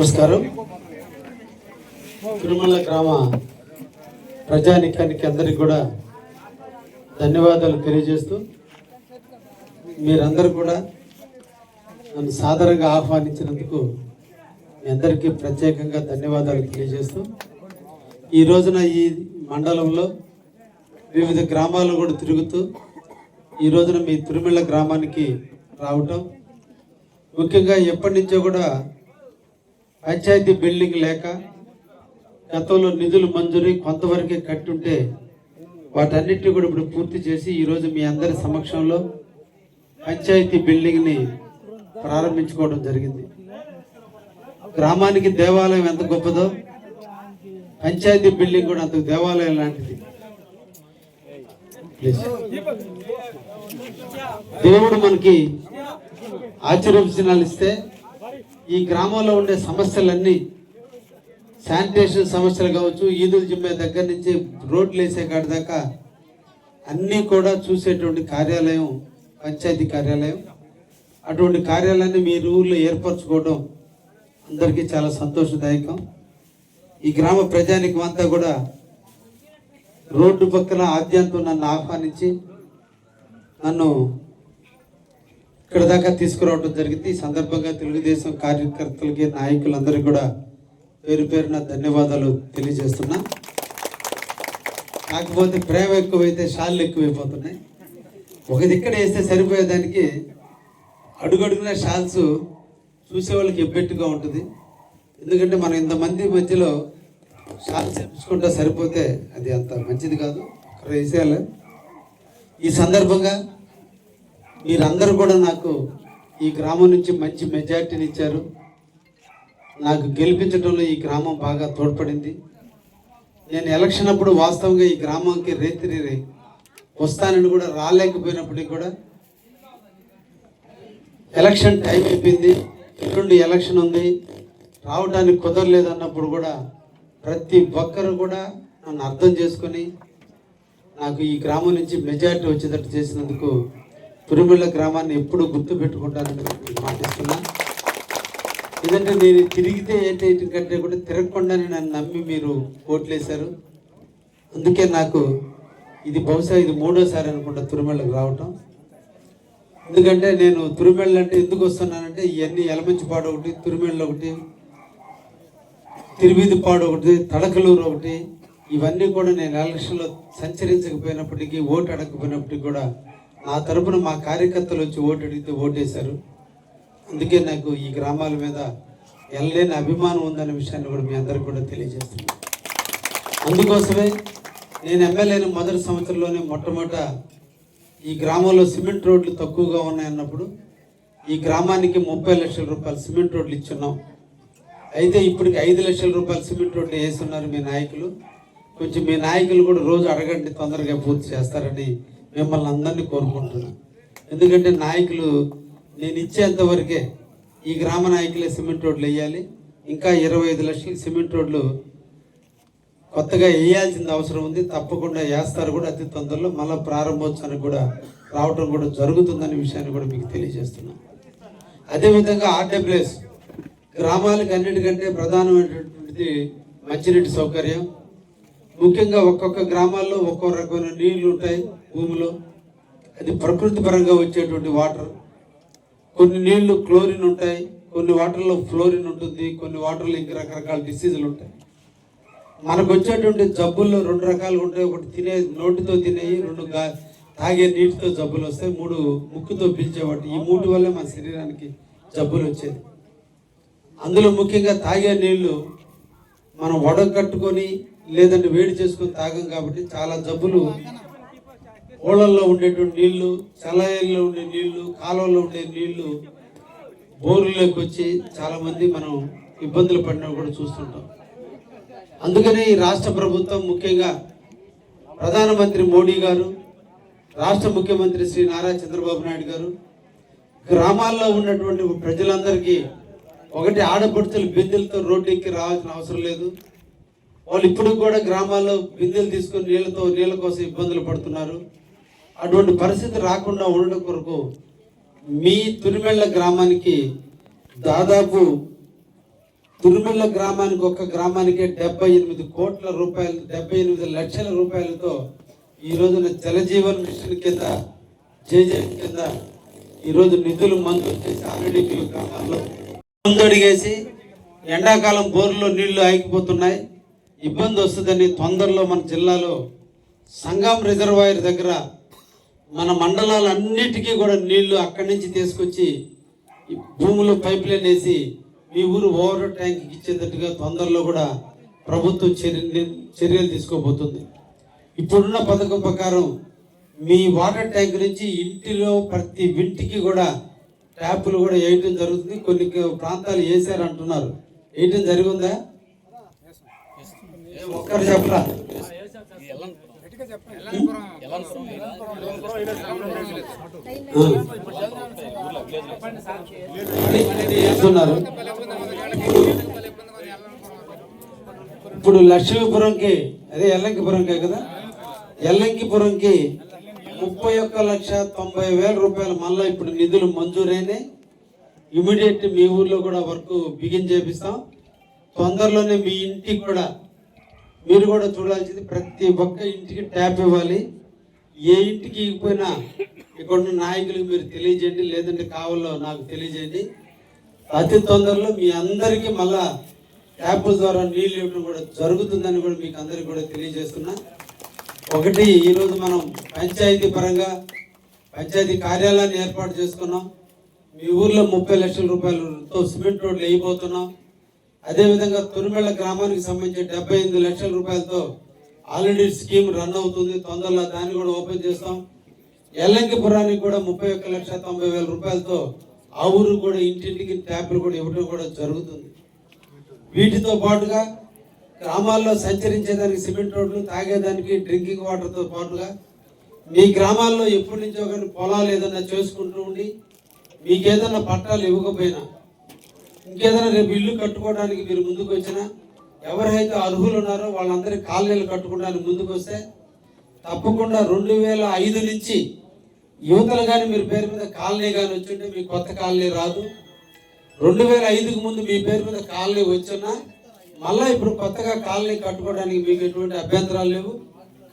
నమస్కారం. తిరుమల గ్రామ ప్రజానికానికి అందరికి కూడా ధన్యవాదాలు తెలియజేస్తూ మీరందరూ కూడా నన్ను సాధారణంగా ఆహ్వానించినందుకు మీ అందరికీ ప్రత్యేకంగా ధన్యవాదాలు తెలియజేస్తూ ఈ రోజున ఈ మండలంలో వివిధ గ్రామాలు కూడా తిరుగుతూ ఈ రోజున మీ తిరుమల గ్రామానికి రావటం ముఖ్యంగా ఎప్పటి నుంచో కూడా పంచాయతీ బిల్డింగ్ లేక గతంలో నిధులు మంజూరీ కొంతవరకే కట్టుంటే వాటన్నిటిని కూడా ఇప్పుడు పూర్తి చేసి ఈరోజు మీ అందరి సమక్షంలో పంచాయతీ బిల్డింగ్ని ప్రారంభించుకోవడం జరిగింది. గ్రామానికి దేవాలయం ఎంత గొప్పదో పంచాయతీ బిల్డింగ్ కూడా అంత దేవాలయం లాంటిది. దేవుడు మనకి ఆశీర్వచనాలు ఇస్తే ఈ గ్రామంలో ఉండే సమస్యలన్నీ శానిటేషన్ సమస్యలు కావచ్చు ఈదుల జిమ్మే దగ్గర నుంచి రోడ్లు వేసే కాడి దాకా అన్నీ కూడా చూసేటువంటి కార్యాలయం పంచాయతీ కార్యాలయం. అటువంటి కార్యాలయాన్ని మీ ఊళ్ళో ఏర్పరచుకోవడం అందరికీ చాలా సంతోషదాయకం. ఈ గ్రామ ప్రజానికం అంతా కూడా రోడ్డు పక్కన ఆద్యంతో నన్ను ఆహ్వానించి నన్ను ఇక్కడ దాకా తీసుకురావడం జరిగింది. ఈ సందర్భంగా తెలుగుదేశం కార్యకర్తలకి నాయకులందరికీ కూడా పేరు పేరున ధన్యవాదాలు తెలియజేస్తున్నా. కాకపోతే ప్రేమ ఎక్కువైతే షాళ్ళు ఎక్కువైపోతున్నాయి. ఒక దిక్కడ వేస్తే సరిపోయేదానికి అడుగడుగున షాల్స్ చూసే వాళ్ళకి ఎబ్బెట్టుగా ఉంటుంది. ఎందుకంటే మనం ఇంతమంది మధ్యలో షాల్స్ వేసుకుంటా సరిపోతే అది అంత మంచిది కాదు. అక్కడ వేసేయాలి. ఈ సందర్భంగా మీరందరూ కూడా నాకు ఈ గ్రామం నుంచి మంచి మెజార్టీని ఇచ్చారు నాకు గెలిపించడంలో ఈ గ్రామం బాగా తోడ్పడింది. నేను ఎలక్షన్ అప్పుడు వాస్తవంగా ఈ గ్రామంకి రేత్రి వస్తానని కూడా రాలేకపోయినప్పటికీ కూడా ఎలక్షన్ టైం అయిపోయింది. ఎల్లుండి ఎలక్షన్ ఉంది. రావడానికి కుదరలేదు అన్నప్పుడు కూడా ప్రతి ఒక్కరు కూడా నన్ను అర్థం చేసుకొని నాకు ఈ గ్రామం నుంచి మెజారిటీ వచ్చేటట్టు చేసినందుకు తిరుమల గ్రామాన్ని ఎప్పుడు గుర్తు పెట్టుకుంటానని మీకు మాటిస్తున్నా. ఎందుకంటే నేను తిరిగితే ఏంటి కంటే కూడా తిరగకుండానే నన్ను నమ్మి మీరు ఓట్లేశారు. అందుకే నాకు ఇది బహుశా ఇది మూడోసారి అనుకుంటా తిరుమలకు రావటం. ఎందుకంటే నేను తిరుమల అంటే ఎందుకు వస్తున్నానంటే ఇవన్నీ ఎలమంచిపాడు ఒకటి తిరుమల ఒకటి తిరువిదిపాడు ఒకటి తడకలూరు ఒకటి. ఇవన్నీ కూడా నేను ఎలక్షన్లో సంచరించకపోయినప్పటికీ ఓటు అడగకపోయినప్పటికీ కూడా నా తరపున మా కార్యకర్తలు వచ్చి ఓటు అడిగితే ఓటేశారు. అందుకే నాకు ఈ గ్రామాల మీద ఎనలేని అభిమానం ఉందనే విషయాన్ని కూడా మీ అందరికి కూడా తెలియజేస్తున్నాను. అందుకోసమే నేను ఎమ్మెల్యేని మొదటి సంవత్సరంలోనే మొట్టమొదట ఈ గ్రామంలో సిమెంట్ రోడ్లు తక్కువగా ఉన్నాయన్నప్పుడు ఈ గ్రామానికి ముప్పై లక్షల రూపాయలు సిమెంట్ రోడ్లు ఇచ్చున్నాం. అయితే ఇప్పటికి ఐదు లక్షల రూపాయలు సిమెంట్ రోడ్లు వేస్తున్నారు మీ నాయకులు. కొంచెం మీ నాయకులు కూడా రోజు అడగండి తొందరగా పూర్తి చేస్తారని మిమ్మల్ని అందరినీ కోరుకుంటున్నాను ఎందుకంటే నాయకులు నేను ఇచ్చేంత వరకే ఈ గ్రామ నాయకులే సిమెంట్ రోడ్లు వేయాలి. ఇంకా ఇరవై ఐదు లక్షలు సిమెంట్ రోడ్లు కొత్తగా వేయాల్సిన అవసరం ఉంది. తప్పకుండా వేస్తారు కూడా అతి తొందరలో. మళ్ళీ ప్రారంభోత్సవానికి కూడా రావటం కూడా జరుగుతుందనే విషయాన్ని కూడా మీకు తెలియజేస్తున్నాను అదేవిధంగా ఆర్డబ్ల్యూఎస్ గ్రామాలకు అన్నిటికంటే ప్రధానమైనటువంటిది మంచినీటి సౌకర్యం. ముఖ్యంగా ఒక్కొక్క గ్రామాల్లో ఒక్కో రకమైన నీళ్ళు ఉంటాయి భూమిలో. అది ప్రకృతి పరంగా వచ్చేటువంటి వాటర్. కొన్ని నీళ్ళు క్లోరిన్ ఉంటాయి కొన్ని వాటర్లో ఫ్లోరిన్ ఉంటుంది కొన్ని వాటర్లో ఇంక రకరకాల డిసీజులు ఉంటాయి. మనకు వచ్చేటువంటి జబ్బుల్లో రెండు రకాలు ఉంటాయి. ఒకటి తినే నోటితో తినేవి రెండు గా తాగే నీటితో జబ్బులు వస్తాయి. మూడు ముక్కుతో పీల్చేవాటి ఈ మూటి వల్లే మన శరీరానికి జబ్బులు వచ్చేది. అందులో ముఖ్యంగా తాగే నీళ్ళు మనం వడగట్టుకొని లేదంటే వేడి చేసుకొని తాగం కాబట్టి చాలా జబ్బులు. ఓళ్ళల్లో ఉండేటువంటి నీళ్ళు చలయల్లో ఉండే నీళ్ళు కాలువల్లో ఉండే నీళ్ళు బోర్లలోకి వచ్చి చాలా మంది మనం ఇబ్బందులు పడినా కూడా చూస్తుంటాం. అందుకనే ఈ రాష్ట్ర ప్రభుత్వం ముఖ్యంగా ప్రధానమంత్రి మోడీ గారు రాష్ట్ర ముఖ్యమంత్రి శ్రీ నారా చంద్రబాబు నాయుడు గారు గ్రామాల్లో ఉన్నటువంటి ప్రజలందరికీ ఒకటి ఆడపడుచులు బిందెలతో రోడ్డెక్కి రావాల్సిన అవసరం లేదు. వాళ్ళు ఇప్పుడు కూడా గ్రామాల్లో బిందెలు తీసుకొని నీళ్ళతో నీళ్ళ కోసం ఇబ్బందులు పడుతున్నారు. అటువంటి పరిస్థితి రాకుండా ఉండడం కొరకు మీ తురిమెళ్ళ గ్రామానికి దాదాపు తురిమెళ్ళ గ్రామానికి ఒక్క గ్రామానికే డెబ్బై ఎనిమిది కోట్ల రూపాయలు డెబ్బై ఎనిమిది లక్షల రూపాయలతో ఈ రోజున జలజీవన్ మిషన్ కింద జేజే కింద ఈరోజు నిధులు మంజూరు చేసి ఆల్రెడీ మీ గ్రామాల్లో ముందడిగేసి ఎండాకాలం బోర్లో నీళ్ళు ఆగిపోతున్నాయి. ఇబ్బంది వస్తుందని తొందరలో మన జిల్లాలో సంగం రిజర్వాయర్ దగ్గర మన మండలాలన్నిటికీ కూడా నీళ్ళు అక్కడి నుంచి తీసుకొచ్చి భూములో పైప్ లైన్ వేసి మీ ఊరు ఓవర్ ట్యాంక్ ఇచ్చేటట్టుగా తొందరలో కూడా ప్రభుత్వం చర్య చర్యలు తీసుకోబోతుంది. ఇప్పుడున్న పథకం ప్రకారం మీ వాటర్ ట్యాంక్ నుంచి ఇంటిలో ప్రతి ఇంటికి కూడా ట్యాపులు కూడా వేయటం జరుగుతుంది. కొన్ని ప్రాంతాలు వేసారంటున్నారు వేయటం జరిగిందా ఒక్కరు చెప్పరా? చేస్తున్నారు ఇప్పుడు లక్ష్మీపురంకి అదే ఎల్లంకిపురంకే కదా? ఎల్లంకిపురంకి ముప్పై ఒక్క లక్ష తొంభై వేల రూపాయలు మళ్ళీ ఇప్పుడు నిధులు మంజూరైనాయి ఇమీడియట్ మీ ఊర్లో కూడా వర్క్ బిగిన్ చేపిస్తాం. తొందరలోనే మీ ఇంటికి కూడా మీరు కూడా చూడాల్సింది ప్రతి ఒక్క ఇంటికి ట్యాప్ ఇవ్వాలి. ఏ ఇంటికి ఇవ్వకపోయినా ఇక్కడ ఉన్న నాయకులకు మీరు తెలియజేయండి లేదంటే కావాలో నాకు తెలియజేయండి. అతి తొందరలో మీ అందరికీ మళ్ళా ట్యాపుల ద్వారా నీళ్ళు ఇవ్వడం కూడా జరుగుతుందని కూడా మీకు అందరికీ కూడా తెలియజేస్తున్నా. ఒకటి ఈరోజు మనం పంచాయతీ పరంగా పంచాయతీ కార్యాలయాన్ని ఏర్పాటు చేసుకున్నాం. మీ ఊర్లో ముప్పై లక్షల రూపాయలతో సిమెంట్ రోడ్లు వేయబోతున్నాం. అదేవిధంగా తురిమెళ్ళ గ్రామానికి సంబంధించి డెబ్బై ఎనిమిది లక్షల రూపాయలతో ఆల్రెడీ స్కీమ్ రన్ అవుతుంది. తొందరలో దాన్ని కూడా ఓపెన్ చేస్తాం. ఎల్లంకిపురానికి కూడా ముప్పై ఒక్క లక్ష తొంభై వేల రూపాయలతో ఆ ఊరు కూడా ఇంటింటికి ట్యాప్లు కూడా ఇవ్వడం కూడా జరుగుతుంది. వీటితో పాటుగా గ్రామాల్లో సంచరించేదానికి సిమెంట్ రోడ్లు తాగేదానికి డ్రింకింగ్ వాటర్తో పాటుగా మీ గ్రామాల్లో ఎప్పటి నుంచో కానీ పొలాలు ఏదైనా చేసుకుంటూ ఉండి మీకేదన్నా పట్టాలు ఇవ్వకపోయినా ఇంకేదైనా రేపు ఇల్లు కట్టుకోవడానికి మీరు ముందుకు వచ్చినా ఎవరైతే అర్హులు ఉన్నారో వాళ్ళందరికీ కాలనీలు కట్టుకోవడానికి ముందుకు వస్తే తప్పకుండా రెండు వేల ఐదు నుంచి యువతలు కానీ మీరు పేరు మీద కాలనీ కానీ వచ్చింటే మీ కొత్త కాలనీ రాదు. రెండు వేల ఐదుకు ముందు మీ పేరు మీద కాలనీ వచ్చినా మళ్ళీ ఇప్పుడు కొత్తగా కాలనీ కట్టుకోవడానికి మీకు ఎటువంటి అభ్యంతరాలు లేవు.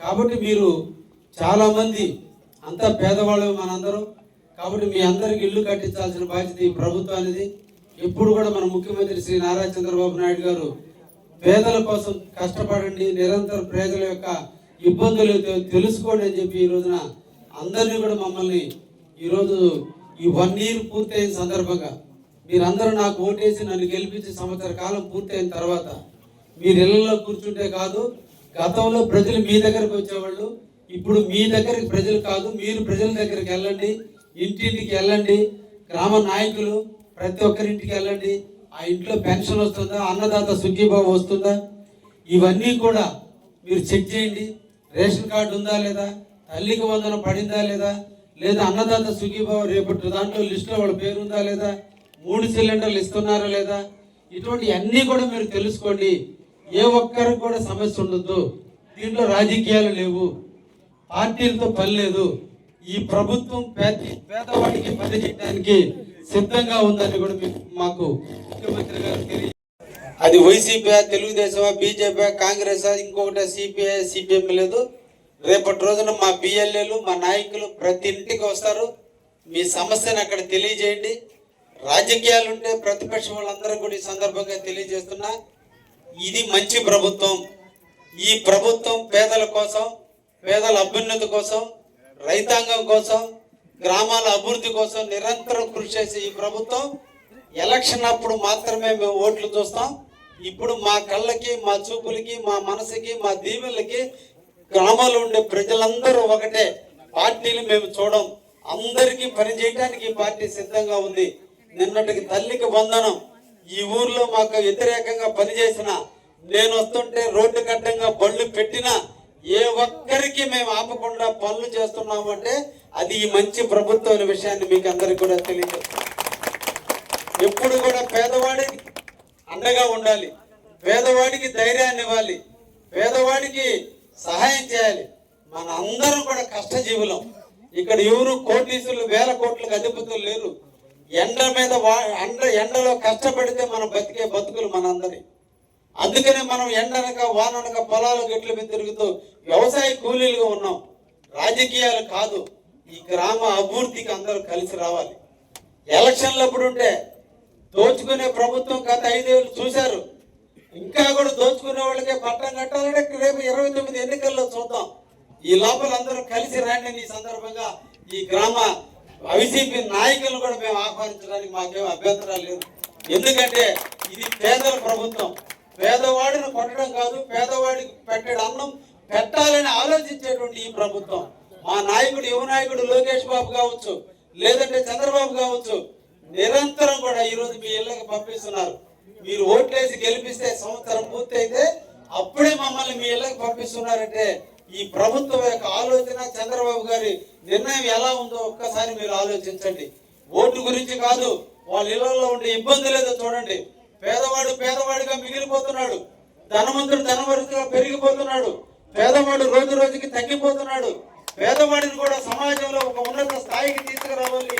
కాబట్టి మీరు చాలామంది అంతా పేదవాళ్ళు మనందరం. కాబట్టి మీ అందరికి ఇల్లు కట్టించాల్సిన బాధ్యత ఈ ప్రభుత్వానికి ఇప్పుడు కూడా మన ముఖ్యమంత్రి శ్రీ నారా చంద్రబాబు నాయుడు గారు పేదల కోసం కష్టపడండి నిరంతరం ప్రజల యొక్క ఇబ్బందులు తెలుసుకోండి అని చెప్పి ఈ రోజున అందరినీ కూడా మమ్మల్ని ఈరోజు ఈ వన్ ఇయర్ పూర్తయిన సందర్భంగా మీరందరూ నాకు ఓటేసి నన్ను గెలిపించి సంవత్సర కాలం పూర్తయిన తర్వాత మీరు ఇళ్ళలో కూర్చుంటే కాదు గతంలో ప్రజలు మీ దగ్గరకు వచ్చేవాళ్ళు ఇప్పుడు మీ దగ్గరికి ప్రజలు కాదు మీరు ప్రజల దగ్గరికి వెళ్ళండి ఇంటింటికి వెళ్ళండి గ్రామ నాయకులు ప్రతి ఒక్కరింటికి వెళ్ళండి. ఆ ఇంట్లో పెన్షన్ వస్తుందా? అన్నదాత సుఖీభావం వస్తుందా? ఇవన్నీ కూడా మీరు చెక్ చేయండి. రేషన్ కార్డు ఉందా లేదా? తల్లికి వందన పడిందా లేదా? లేదా అన్నదాత సుఖీభావం రేపటి దాంట్లో లిస్టులో వాళ్ళ పేరు ఉందా లేదా? మూడు సిలిండర్లు ఇస్తున్నారా లేదా? ఇటువంటి అన్నీ కూడా మీరు తెలుసుకోండి. ఏ ఒక్కరికి కూడా సమస్య ఉండదు దీంట్లో రాజకీయాలు లేవు. పార్టీలతో పని లేదు. ఈ ప్రభుత్వం పేద పేదవాడికి పని చేయడానికి సిద్ధంగా ఉందని కూడా మాకు ముఖ్యమంత్రి గారు తెలియ అది వైసీపీ తెలుగుదేశమా బీజేపీ కాంగ్రెస్ ఇంకొకటి సిపిఐ సిపిఎం లేదు. రేపటి రోజున మా బిఎల్ఏలు మా నాయకులు ప్రతి ఇంటికి వస్తారు. మీ సమస్యను అక్కడ తెలియజేయండి. రాజకీయాలు ఉంటే ప్రతిపక్షం వాళ్ళందరూ కూడా ఈ సందర్భంగా తెలియజేస్తున్నా. ఇది మంచి ప్రభుత్వం. ఈ ప్రభుత్వం పేదల కోసం పేదల అభ్యున్నతి కోసం రైతాంగం కోసం గ్రామాల అభివృద్ధి కోసం నిరంతరం కృషి చేసే ఈ ప్రభుత్వం ఎలక్షన్ అప్పుడు మాత్రమే మేము ఓట్లు చూస్తాం. ఇప్పుడు మా కళ్ళకి మా చూపులకి మా మనసుకి మా దీవులకి గ్రామాల్లో ఉండే ప్రజలందరూ ఒకటే. పార్టీలు మేము చూడం. అందరికీ పనిచేయడానికి పార్టీ సిద్ధంగా ఉంది. నిన్నటికి తల్లికి వందనం. ఈ ఊర్లో మాకు వ్యతిరేకంగా పనిచేసిన నేను వస్తుంటే రోడ్డు కట్టంగా బళ్ళు పెట్టినా ఏ ఒక్కరికి మేము ఆపకుండా పనులు చేస్తున్నామంటే అది ఈ మంచి ప్రభుత్వం అనే విషయాన్ని మీకు అందరికి కూడా తెలియదు ఎప్పుడు కూడా పేదవాడికి అండగా ఉండాలి. పేదవాడికి ధైర్యాన్ని ఇవ్వాలి. పేదవాడికి సహాయం చేయాలి. మన అందరం కూడా కష్టజీవులం. ఇక్కడ ఎవరు కోటీసులు వేల కోట్లకు అధిపతులు లేరు. ఎండ మీద వా- ఎండ ఎండలో కష్టపడితే మనం బతికే బతుకులు మనందరి. అందుకనే మనం ఎండనక వాననక పొలాలు గట్ల మీద తిరుగుతూ వ్యవసాయ కూలీలుగా ఉన్నాం. రాజకీయాలు కాదు. ఈ గ్రామ అభివృద్ధికి అందరూ కలిసి రావాలి. ఎలక్షన్లు అప్పుడు ఉంటే దోచుకునే ప్రభుత్వం గత ఐదేళ్ళు చూశారు. ఇంకా కూడా దోచుకునే వాళ్ళకే పట్టం కట్టాలంటే రేపు ఇరవై తొమ్మిది ఎన్నికల్లో చూద్దాం. ఈ లోపల అందరూ కలిసి రాండి. ఈ సందర్భంగా ఈ గ్రామ వైసీపీ నాయకులను కూడా మేము ఆహ్వానించడానికి మాకేం అభ్యంతరాలు లేవు. ఎందుకంటే ఇది పేదల ప్రభుత్వం. పేదవాడిని కొట్టడం కాదు పేదవాడికి పెట్టడం అన్నం పెట్టాలని ఆలోచించేటువంటి ఈ ప్రభుత్వం. మా నాయకుడు యువ నాయకుడు లోకేష్ బాబు కావచ్చు లేదంటే చంద్రబాబు కావచ్చు నిరంతరం కూడా ఈరోజు మీ ఇళ్ళకి పంపిస్తున్నారు. మీరు ఓట్లేసి గెలిపిస్తే సంవత్సరం పూర్తయితే అప్పుడే మమ్మల్ని మీ ఇళ్ళకి పంపిస్తున్నారంటే ఈ ప్రభుత్వం యొక్క ఆలోచన చంద్రబాబు గారి నిర్ణయం ఎలా ఉందో ఒక్కసారి మీరు ఆలోచించండి. ఓటు గురించి కాదు వాళ్ళ ఇళ్ళలో ఉండే ఇబ్బంది లేదో చూడండి. పేదవాడు పేదవాడిగా మిగిలిపోతున్నాడు. ధనవంతుడు ధనవంతుగా పెరిగిపోతున్నాడు. పేదవాడు రోజు రోజుకి తగ్గిపోతున్నాడు. పేదవాడిని కూడా సమాజంలో ఒక ఉన్నత స్థాయికి తీసుకురావాలి.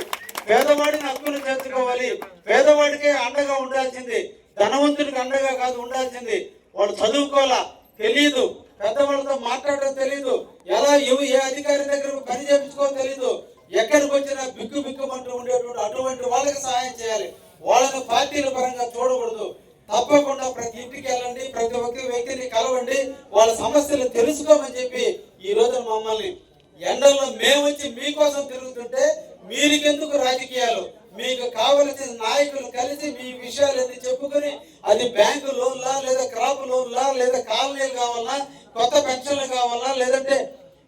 పేదవాడిని హక్కులు చేర్చుకోవాలి. పేదవాడికే అండగా ఉండాల్సింది ధనవంతుడికి అండగా కాదు ఉండాల్సింది. వాళ్ళు చదువుకోవాలా? తెలియదు పెద్దవాళ్ళతో మాట్లాడడం తెలియదు ఎలా ఏ అధికారి దగ్గర పని చేయించుకో తెలియదు ఎక్కడికి వచ్చినా బిక్కు బిక్కుమంటూ ఉండేటువంటి అటువంటి వాళ్ళకి సహాయం చేయాలి. వాళ్ళని పార్టీల పరంగా చూడకూడదు. తప్పకుండా ప్రతి ఇంటికి వెళ్ళండి ప్రతి ఒక్క వ్యక్తిని కలవండి. వాళ్ళ సమస్యలు తెలుసుకోమని చెప్పి ఈ రోజు మమ్మల్ని ఎండల్లో మేము వచ్చి మీకోసం తిరుగుతుంటే మీరికెందుకు రాజకీయాలు? మీకు కావలసిన నాయకులు కలిసి మీ విషయాలన్నీ చెప్పుకొని అది బ్యాంకు లోన్లా లేదా క్రాప్ లోన్లా లేదా కాలనీలు కావాలా కొత్త పెన్షన్లు కావాలా లేదంటే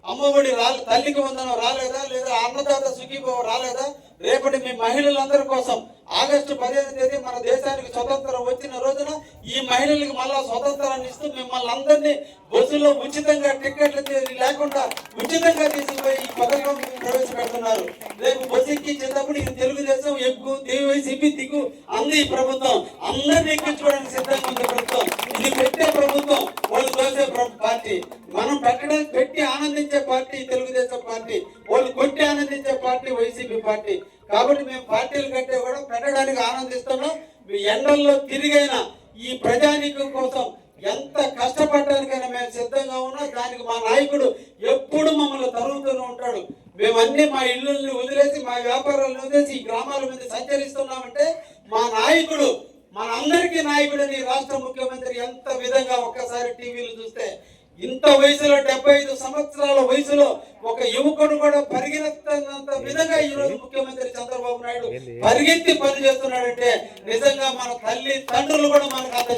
అమ్మఒడి రాలే తల్లికి వందనం రాలేదా లేదా అన్నదాత సుఖీభావం రాలేదా? రేపటి మీ మహిళలందరి కోసం ఆగస్టు పదిహేను తేదీ మన దేశానికి స్వతంత్రం వచ్చిన రోజున ఈ మహిళలకు మళ్ళా స్వతంత్రాన్ని ఇస్తూ మిమ్మల్ని అందరినీ బస్సులో ఉచితంగా టికెట్లు లేకుండా ఉచితంగా తీసుకుపోయి ఈ పథకం ప్రవేశపెడుతున్నారు. రేపు బస్సు ఎక్కించేటప్పుడు ఇది తెలుగుదేశం ఎక్కువ వైసీపీ దిగు అంది ఈ ప్రభుత్వం. అందరినీ ఎక్కించుకోవడానికి ఎంత కష్టపడడానికైనా మేము సిద్ధంగా ఉన్నా. దానికి మా నాయకుడు ఎప్పుడు మమ్మల్ని తరుగుతూనే ఉంటాడు. మేమన్నీ మా ఇళ్ళని వదిలేసి మా వ్యాపారాలను వదిలేసి ఈ గ్రామాల మీద సంచరిస్తున్నామంటే మా నాయకుడు మనందరికీ నాయకుడని రాష్ట్ర ముఖ్యమంత్రి ఎంత విధంగా ఒక్కసారి టీవీలు చూస్తే ఇంత వయసులో డెబ్బై ఐదు సంవత్సరాల వయసులో ఒక యువకుడు కూడా పరిగెత్తినంత విధంగా ఈ రోజు ముఖ్యమంత్రి చంద్రబాబు నాయుడు పరిగెత్తి పని చేస్తున్నాడంటే నిజంగా మన తల్లి తండ్రులు కూడా మనకు అంత